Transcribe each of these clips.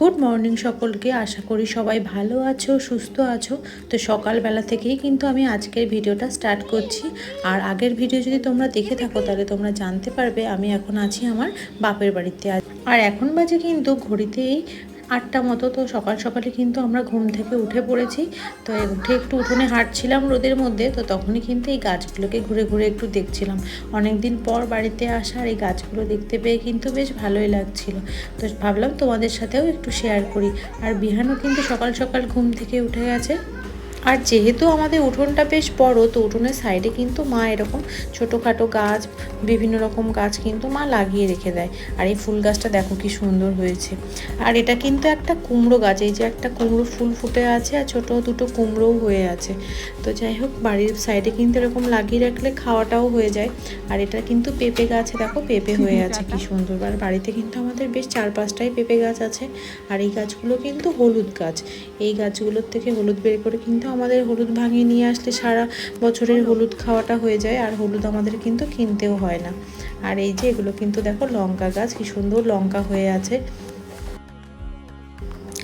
Good morning সকলকে, আশা করি সবাই ভালো আছো, সুস্থ আছো। তো সকালবেলা থেকেই কিন্তু আমি আজকের ভিডিওটা স্টার্ট করছি। আর আগের ভিডিও যদি তোমরা দেখে থাকো, তাহলে তোমরা জানতে পারবে আমি এখন আছি আমার বাপের বাড়িতে। আর এখন বাজে কিন্তু ঘড়িতেই আটটা মতো, তো সকাল সকালে কিন্তু আমরা ঘুম থেকে উঠে পড়েছি। তো উঠে একটু উঠোনে হাঁটছিলাম রোদের মধ্যে, তো তখনই কিন্তু এই গাছগুলোকে ঘুরে ঘুরে একটু দেখছিলাম। অনেক দিন পর বাড়িতে আসা আর এই গাছগুলো দেখতে পেয়ে কিন্তু বেশ ভালোই লাগছিল। তো ভাবলাম তোমাদের সাথেও একটু শেয়ার করি। আর বিহানও কিন্তু সকাল সকাল ঘুম থেকে উঠে গেছে। আর যেহেতু আমাদের উঠোনটা বেশ বড়, তো উঠোনের সাইডে কিন্তু মা এরকম ছোটোখাটো গাছ, বিভিন্ন রকম গাছ কিন্তু মা লাগিয়ে রেখে দেয়। আর এই ফুল গাছটা দেখো কি সুন্দর হয়েছে। আর এটা কিন্তু একটা কুমড়ো গাছ, এই যে একটা কুমড়ো ফুল ফুটে আছে আর ছোটো দুটো কুমড়োও হয়ে আছে। তো যাই হোক, বাড়ির সাইডে কিন্তু এরকম লাগিয়ে রাখলে খাওয়াটাও হয়ে যায়। আর এটা কিন্তু পেঁপে গাছে, দেখো পেঁপে হয়ে আছে কি সুন্দর। আর বাড়িতে কিন্তু আমাদের বেশ চার পাঁচটাই পেঁপে গাছ আছে। আর এই গাছগুলো কিন্তু হলুদ গাছ। এই গাছগুলোর থেকে হলুদ বের করে কিন্তু আমাদের হলুদ ভাঙিয়ে নিয়ে আসলে সারা বছরের হলুদ খাওয়াটা হয়ে যায়, আর হলুদ আমাদের কিন্তু কিনতেও হয় না। আর এই যে এগুলো কিন্তু দেখো লঙ্কা গাছ, কি সুন্দর লঙ্কা হয়ে আছে।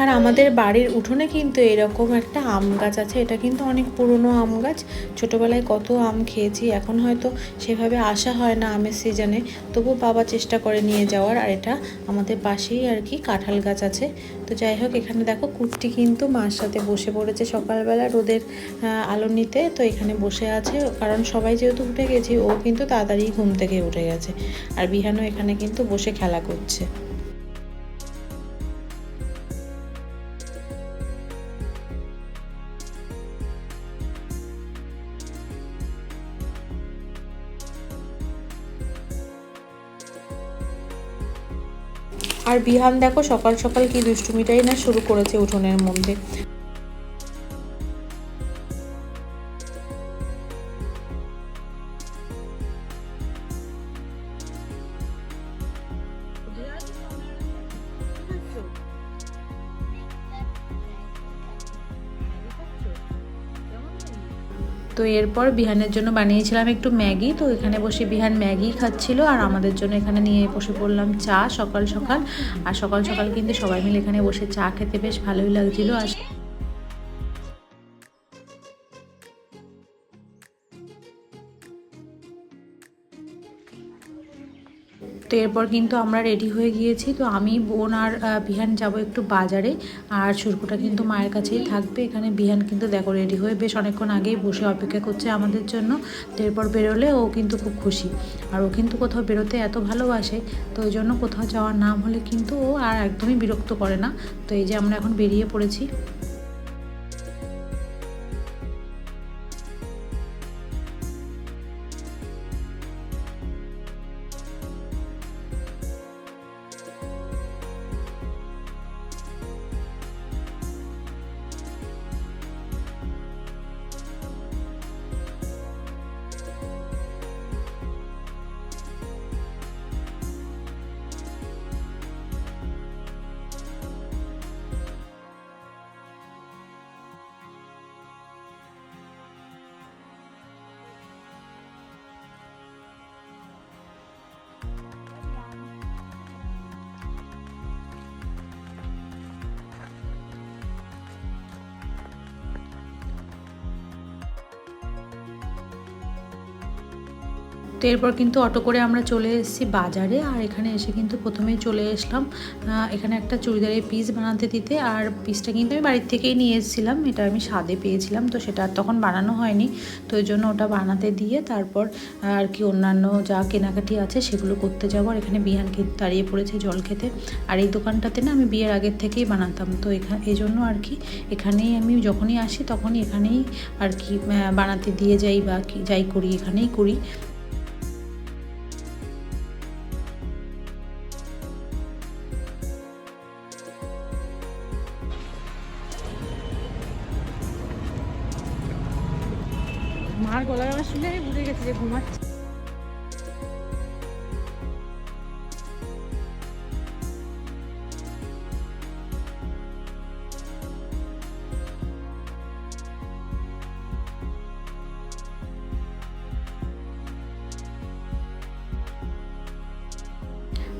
আর আমাদের বাড়ির উঠোনে কিন্তু এরকম একটা আম গাছ আছে। এটা কিন্তু অনেক পুরনো আম গাছ। ছোটোবেলায় কত আম খেয়েছি, এখন হয়তো সেভাবে আসা হয় না আমের সিজনে তবু বাবা চেষ্টা করে নিয়ে যাওয়ার, আর এটা আমাদের পাশেই আর কি কাঁঠাল গাছ আছে। তো যাই হোক, এখানে দেখো কুটটি কিন্তু মার সাথে বসে পড়েছে সকালবেলা রোদের আলো নিতে। তো এখানে বসে আছে, কারণ সবাই যেহেতু উঠে গেছি, ও কিন্তু তাড়াতাড়ি ঘুম থেকে উঠে গেছে। আর বিহানও এখানে কিন্তু বসে খেলা করছে। আর বিহান দেখো সকাল সকাল কি দুষ্টুমিটাই না শুরু করেছে উঠোনের মধ্যে। এরপর বিহানের জন্য বানিয়েছিলাম একটু ম্যাগি। তো এখানে বসে বিহান ম্যাগি খাচ্ছিল আর আমাদের জন্য এখানে নিয়ে বসে পড়লাম চা সকাল সকাল। আর সকাল সকাল কিন্তু সবাই মিলে এখানে বসে চা খেতে বেশ ভালোই লাগছিল। আর তো এরপর কিন্তু আমরা রেডি হয়ে গিয়েছি। তো আমি, বোন আর বিহান যাব একটু বাজারে। আর সুরকুটা কিন্তু মায়ের কাছেই থাকবে। এখানে বিহান কিন্তু দেখো রেডি হয়ে বেশ অনেকক্ষণ আগেই বসে অপেক্ষা করছে আমাদের জন্য। তো এরপর বেরোলে ও কিন্তু খুব খুশি। আর ও কিন্তু কোথাও বেরোতে এত ভালোবাসে। তো ওই জন্য কোথাও যাওয়ার নাম হলে কিন্তু ও আর একদমই বিরক্ত করে না। তো এই যে আমরা এখন বেরিয়ে পড়েছি। তো এরপর কিন্তু অটো করে আমরা চলে এসেছি বাজারে আর এখানে এসে কিন্তু প্রথমেই চলে এসলাম এখানে একটা চুড়িদারের পিস বানাতে দিতে আর পিসটা কিন্তু আমি বাড়ির থেকেই নিয়ে এসেছিলাম, এটা আমি স্বাদে পেয়েছিলাম তো সেটা আর তখন বানানো হয়নি তো ওই জন্য ওটা বানাতে দিয়ে তারপর আর কি অন্যান্য যা কেনাকাটি আছে সেগুলো করতে যাব আর এখানে বিহান খেতে দাঁড়িয়ে পড়েছে জল খেতে আর এই দোকানটাতে না আমি বিয়ের আগের থেকেই বানাতাম তো এখানে এই জন্য আর কি এখানেই আমি যখনই আসি তখনই এখানেই আর কি বানাতে দিয়ে যাই বা যাই করি এখানেই করি মার গলার আওয়াজ শুনে আমি বুঝে গেছি যে ঘুমাচ্ছে।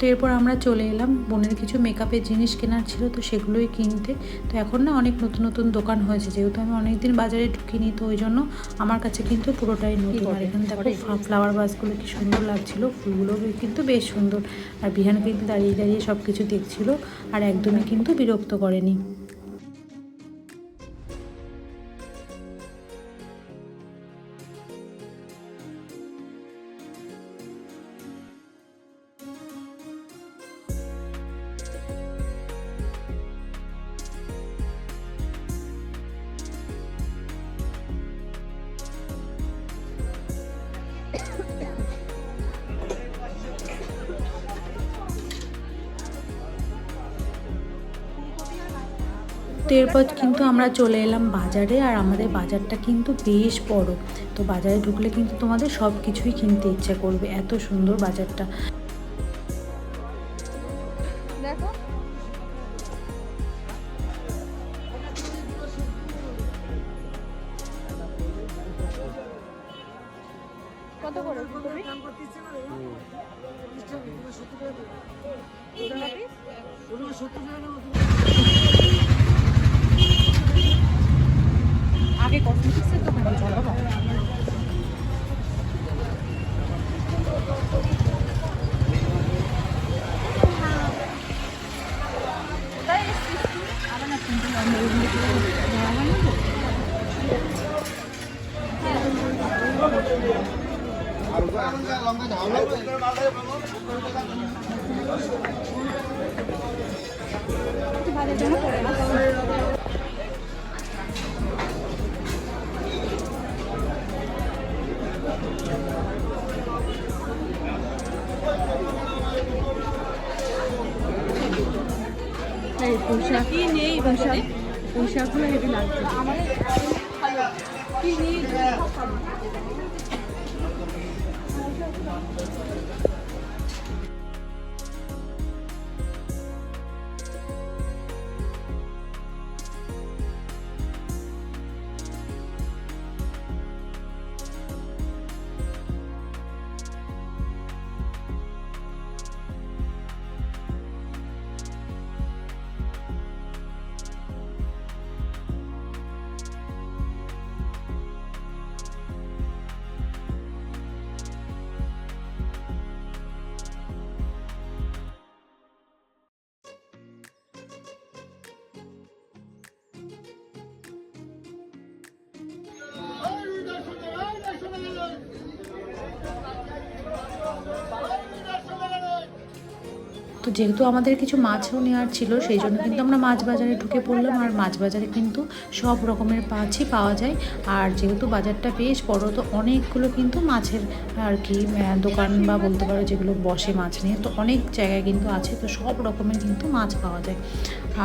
তো এরপর আমরা চলে এলাম। বোনের কিছু মেকআপের জিনিস কেনার ছিল তো সেগুলোই কিনতে। তো এখন না অনেক নতুন নতুন দোকান হয়েছে। যেহেতু আমি অনেকদিন বাজারে ঢুকিনি তো ওই জন্য আমার কাছে কিন্তু পুরোটাই নতুন। আর এখানে দেখো ফ্লাওয়ার বাসগুলো কি সুন্দর লাগছিল। ফুলগুলো কিন্তু বেশ সুন্দর। আর বিহান কিন্তু দাঁড়িয়ে দাঁড়িয়ে সব কিছু দেখছিল আর একদমই কিন্তু বিরক্ত করেনি। তো এরপর কিন্তু আমরা চলে এলাম বাজারে আর আমাদের বাজারটা কিন্তু বেশ বড়। তো বাজারে ঢুকলে কিন্তু তোমাদের সব কিছুই কিনতে ইচ্ছা করবে এত সুন্দর বাজারটা। দেখো। কত করে ফুলকপি ফুলকপি? আগে কসমেটিক্সের দোকানে চলো না এই পোশাক পোশাকগুলো হেভি লাগছে। কি তো যেহেতু আমাদের কিছু মাছও নেওয়ার ছিল, সেই জন্য কিন্তু আমরা মাছ বাজারে ঢুকে পড়লাম। আর মাছ বাজারে কিন্তু সব রকমের মাছই পাওয়া যায়। আর যেহেতু বাজারটা বেশ বড়, তো অনেকগুলো কিন্তু মাছের আর কি দোকান বা বলতে পারো যেগুলো বসে মাছ নিয়ে, তো অনেক জায়গায় কিন্তু আছে, তো সব রকমের কিন্তু মাছ পাওয়া যায়।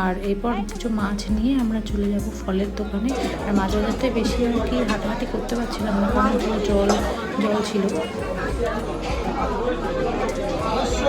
আর এরপর কিছু মাছ নিয়ে আমরা চলে যাব ফলের দোকানে। আর মাছ বাজারটায় বেশি আর কি হাঁটাহাঁটি করতে পারছিলাম না, কারণ জল জল ছিল।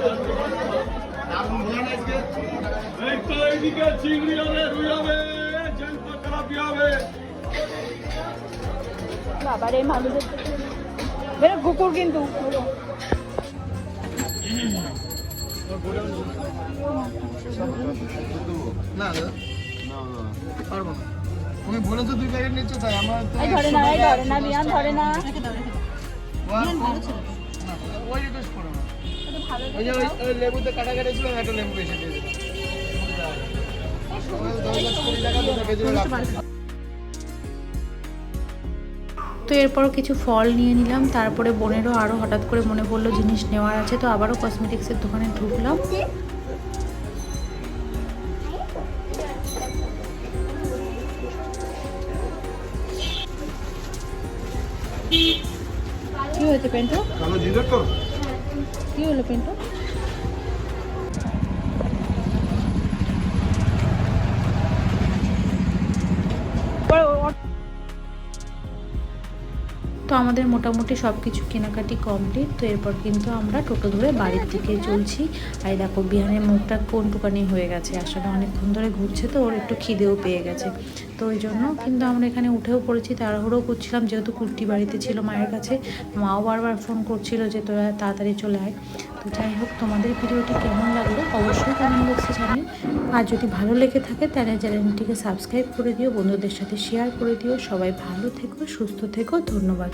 তো চিংড়ি হবে রুই হবে জ্যান্ত তেলাপিয়া হবে বাবার এই মানুষের বেরো কুকুর কিন্তু না দাদা পারব না তুমি বলেছ দুই প্যাকেট নিচ্ছ তাই আমার তো ধরে না ধরে না বিয়ান ধরে না ওই রিকোয়েস্ট করো ওই লেবুতে কাটা কেটে ছিল একটা লেবু বেশি দিয়ে দিলাম তো এরপর কিছু ফল নিয়ে নিলাম তারপরে বোনেরও আরও হঠাৎ করে মনে পড়ল জিনিস নেওয়ার আছে তো আবারও কসমেটিক্সের দোকানে ঢুকলাম। কি হয়েছে তো? কি হলো পেনটা? তো আমাদের মোটামুটি সব কিছু কেনাকাটি কমপ্লিট তো এরপর কিন্তু আমরা টোটো ধরে বাড়ির দিকে চলছি। আর দেখো বিহানের মুখটা কোন টুকানি হয়ে গেছে। আসলে অনেকক্ষণ ধরে ঘুরছে তো ওর একটু খিদেও পেয়ে গেছে। তো ওই জন্য কিন্তু আমরা এখানে উঠেও পড়েছি তাড়াহুড়ো করছিলাম, যেহেতু কুর্তি বাড়িতে ছিল মায়ের কাছে। মাও বারবার ফোন করছিল যে তোরা তাড়াতাড়ি চলে আয়। তো যাই হোক, তোমাদের ভিডিওটি কেমন লাগল অবশ্যই কমেন্ট বক্সে জানি আর যদি ভালো লেগে থাকে তাহলে চ্যানেলটিকে সাবস্ক্রাইব করে দিও, বন্ধুদের সাথে শেয়ার করে দিও। সবাই ভালো থেকো, সুস্থ থেকো, ধন্যবাদ।